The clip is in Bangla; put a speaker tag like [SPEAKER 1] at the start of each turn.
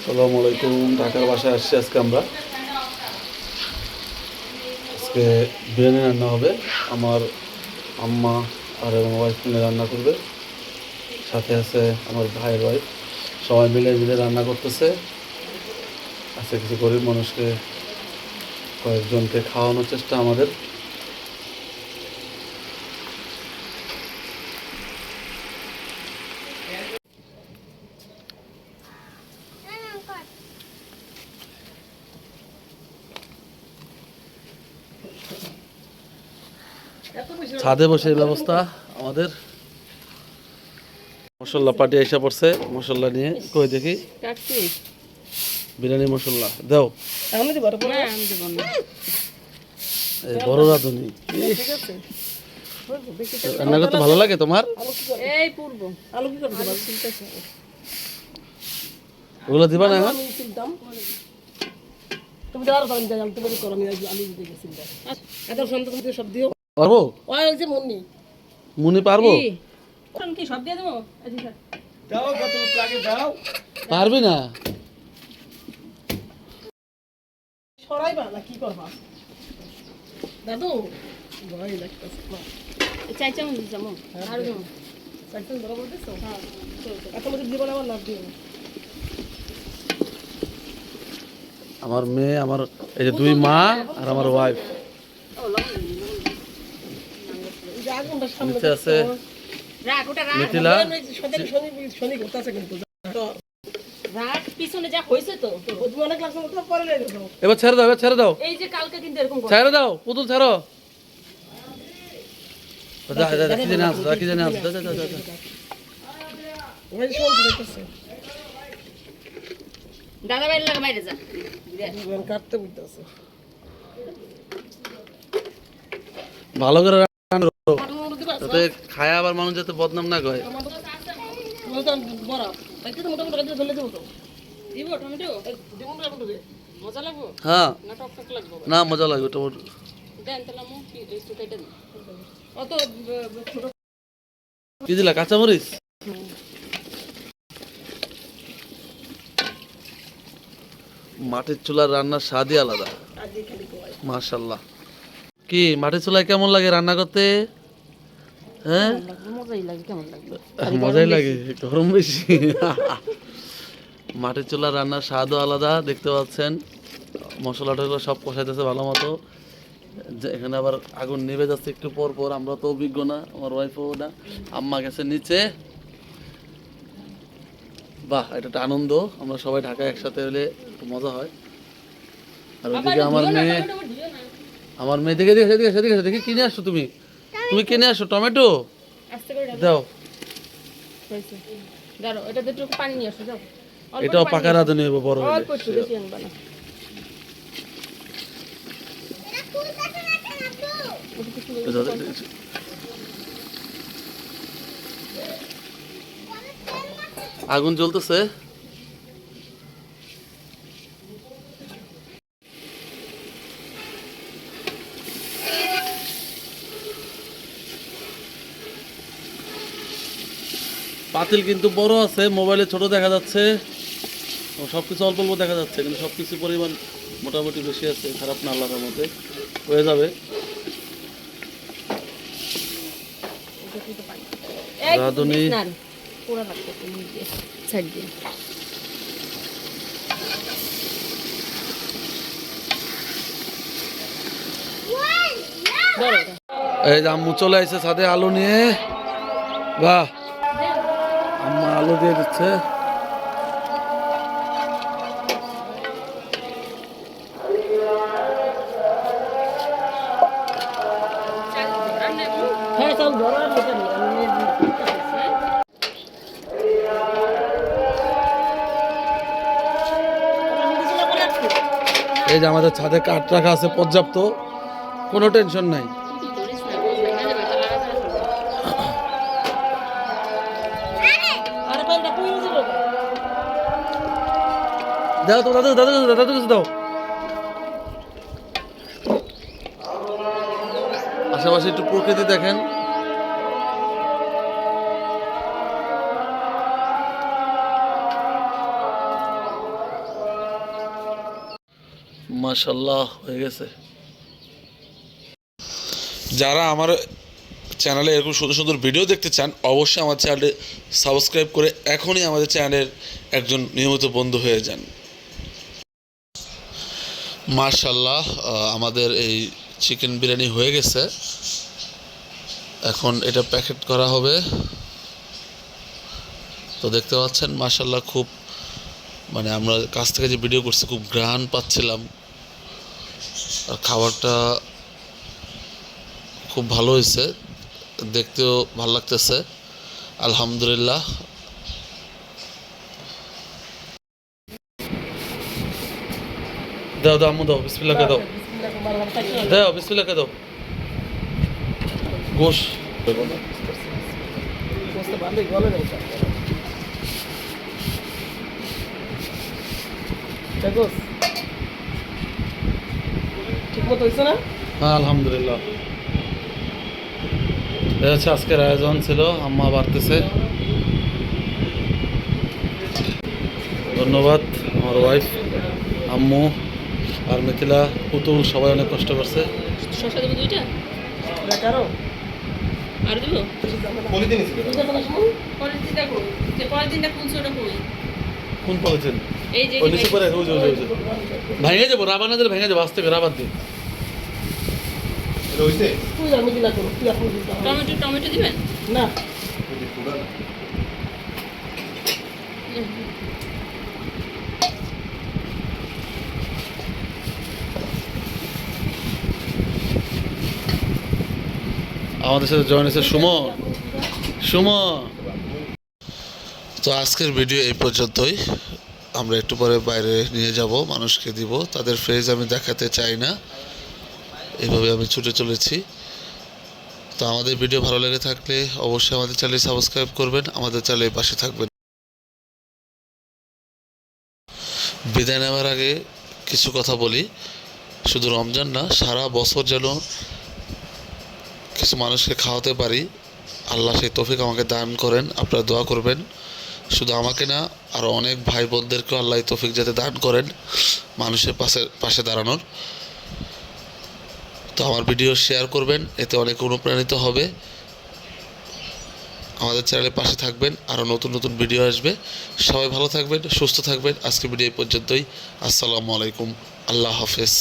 [SPEAKER 1] আসসালামু আলাইকুম। ঢাকার বাসায় আসছি আজকে আমরা। আজকে বিরিয়ানি রান্না হবে। আমার আম্মা আর আমার ওয়াইফ মিলে রান্না করবে। সাথে আছে আমার ভাইয়ের ওয়াইফ সবাই মিলে মিলে রান্না করতেছে। আজকে কিছু গরিব মানুষকে কয়েকজনকে খাওয়ানোর চেষ্টা আমাদের। ছাদে বসে ব্যবস্থা আমাদের। মশলা পাটি এসে পড়ছে মশলা নিয়ে কই দেখি। বিরিয়ানি মশলা দাও।
[SPEAKER 2] আমি দিব না আমি দিব না।
[SPEAKER 1] এই বড় রাঁধুনি রান্না করতে ভালো লাগে তোমার?
[SPEAKER 2] এই পূর্ব। আলু কি
[SPEAKER 1] ওগুলো দিবা না এখন?
[SPEAKER 3] তুমি আমি তোমার করো আমি আলু দিতে গেছিলাম এত সন্তান তুমি সব দিও।
[SPEAKER 1] পারব?
[SPEAKER 3] ওই যে মন্নি।
[SPEAKER 1] মুনি পারব?
[SPEAKER 2] কি? এখন কি সব দিয়ে দেবো? আচ্ছা
[SPEAKER 1] পারবি না?
[SPEAKER 3] সরাইবা না কি করবা? দাদু ভয় লাগতেছে।
[SPEAKER 2] চাই চামচ চামচ আর
[SPEAKER 3] বরাবর দিছো? হ্যাঁ এত মধ্যে দিব না আমার লাভ দিও। না
[SPEAKER 1] আমার মেয়ে আমার এই যে দুই মা আর আমার ওয়াইফ
[SPEAKER 3] এই যে আগুনটা সামনে
[SPEAKER 1] নিচে আছে
[SPEAKER 2] রাখ ওটা রাখ
[SPEAKER 1] মিথিলা
[SPEAKER 3] শনি শনি শনি করতেছে কিন্তু তো
[SPEAKER 2] রাখ পিছনে যা হয়েছে তো
[SPEAKER 3] ও তুমি অনেক লাগছে তো
[SPEAKER 1] এবার ছেড়ে দাও এবার ছেড়ে দাও। ছেড়ে দাও পুতুল ছাড়ো।
[SPEAKER 2] দাদা বাইরে লাগা বাইরে যা।
[SPEAKER 3] কাটতে বুঝতেছে
[SPEAKER 1] ভালো করে যাতে খায় আবার মানুষ যাতে বদনাম না করে। হ্যাঁ।
[SPEAKER 2] না,
[SPEAKER 1] মজা লাগবে টমেটো।
[SPEAKER 2] তাহলে কি
[SPEAKER 1] দিলা, কাঁচামরিচ? মাটির চুলার রান্নার স্বাদই আলাদা। মাশাল্লাহ কি, মাটির চুলায় কেমন লাগে রান্না করতে? হ্যাঁ?
[SPEAKER 2] মজাই লাগে
[SPEAKER 1] গরম বেশি। মাটির চুলার রান্নার স্বাদও আলাদা দেখতে পাচ্ছেন। মশলা টশলা সব কষাইতেছে ভালো মতো। এখানে আবার আগুন নিভে যাচ্ছে একটু পর পর আমরা তো অভিজ্ঞ না আমার ওয়াইফও না। আম্মা গেছে নিচে। বাহ এটা একটা আনন্দ। আমরা সবাই ঢাকায় একসাথে হলে একটু মজা হয়। আর ওইদিকে আমার মেয়ে আমার মেয়ে দেখে দেখে দেখে দেখে দেখে কিনে আসছো তুমি? তুমি কিনে আসো টমেটো? দাও। এটাও পাকা রাঁধুনি হবে বড় আগুন জ্বলতেছে? পাতিল কিন্তু বড় আছে মোবাইলে ছোট দেখা যাচ্ছে। ও সব কিছু অল্প অল্প দেখা যাচ্ছে কিন্তু সব কিছু পরিমাণ মোটামুটি বেশি আছে খারাপ না আল্লাহর মধ্যে হয়ে যাবে।
[SPEAKER 2] এই
[SPEAKER 1] রাঁধুনি। যে আম্মু চলে আসছে সাথে আলু নিয়ে। বাহ। আম্মা আলু দিয়ে দিচ্ছে।
[SPEAKER 3] হ্যাঁ
[SPEAKER 1] এই যে আমাদের ছাদে কাঠ রাখা আছে পর্যাপ্ত। কোনো টেনশন নাই। দাও তো, দাদু দাদু দাদু কিছু দাও আশেপাশে একটু প্রকৃতি দেখেন। মাশাল্লাহ হয়ে গেছে। যারা আমার চ্যানেলে এরকম সুন্দর সুন্দর ভিডিও দেখতে চান, অবশ্যই আমার চ্যানেলে সাবস্ক্রাইব করে এখনই আমাদের চ্যানেলের একজন নিয়মিত বন্ধু হয়ে যান। মার্শাল্লাহ আমাদের এই চিকেন বিরিয়ানি হয়ে গেছে। এখন এটা প্যাকেট করা হবে। তো দেখতে পাচ্ছেন মার্শাল্লাহ খুব মানে আমরা কাছ থেকে যে ভিডিও করছি, খুব গ্রান পাচ্ছিলাম। আর খাবারটা খুব ভালো হয়েছে, দেখতেও ভালো লাগতেছে। আলহামদুলিল্লাহ দাও দাও, আম্মু দাও, বিসমিল্লাহ দাও। দাও, বিসমিল্লাহ দাও। গোশ।
[SPEAKER 3] বুঝতে পারলি গলে নেই দেখো ঠিক মতো হয়েছে না
[SPEAKER 1] হ্যাঁ আলহামদুলিল্লাহ। হচ্ছে আজকের আয়োজন ছিল, আম্মা বাড়তেছে। ধন্যবাদ, আমার ওয়াইফ আম্মু। আর মিথিলা পুতুল সবাই অনেক কষ্ট করছে।
[SPEAKER 2] দেবো দুইটা? আর। দেবো? কই কোন ছোটা কই?
[SPEAKER 1] কোন পলিথিন?
[SPEAKER 2] এই যে
[SPEAKER 1] নিচে পরে ওই যে, ওই যে, ভেঙে যাব রাবার না দিলে ভেঙে যাব আস্তে করে রাবার দিয়ে
[SPEAKER 3] তুই আমি দিলা করো তুই এখন
[SPEAKER 2] টমেটো টমেটো দিবেন?
[SPEAKER 3] না।
[SPEAKER 1] আমাদের সাথে জয়েন হয়েছে সুমন সুমন তো আজকের ভিডিও এই পর্যন্তই। আমরা একটু পরে বাইরে নিয়ে যাব, মানুষকে দিব। তাদের ফেজ আমি দেখাতে চাই না। এইভাবে আমি ছুটে চলেছি। তো আমাদের ভিডিও ভালো লেগে থাকলে অবশ্যই আমাদের চ্যানেল সাবস্ক্রাইব করবেন। আমাদের চ্যানেলের পাশে থাকবেন। বিদায় নেওয়ার আগে কিছু কথা বলি। শুধু রমজান না, সারা বছর যেন কিছু মানুষকে খাওয়াতে পারি। আল্লাহ সেই তৌফিক আমাকে দান করেন, আপনারা দোয়া করবেন। শুধু আমাকে না আরও অনেক ভাই বোনদেরকেও আল্লাহ তৌফিক যাতে দান করেন মানুষের পাশে পাশে দাঁড়ানোর। তো আমার ভিডিও শেয়ার করবেন, এতে অনেক অনুপ্রাণিত হবে। আমাদের চ্যানেলের পাশে থাকবেন আরও নতুন নতুন ভিডিও আসবে। সবাই ভালো থাকবেন, সুস্থ থাকবেন। আজকে ভিডিও এই পর্যন্তই। আসসালামু আলাইকুম। আল্লাহ হাফেজ।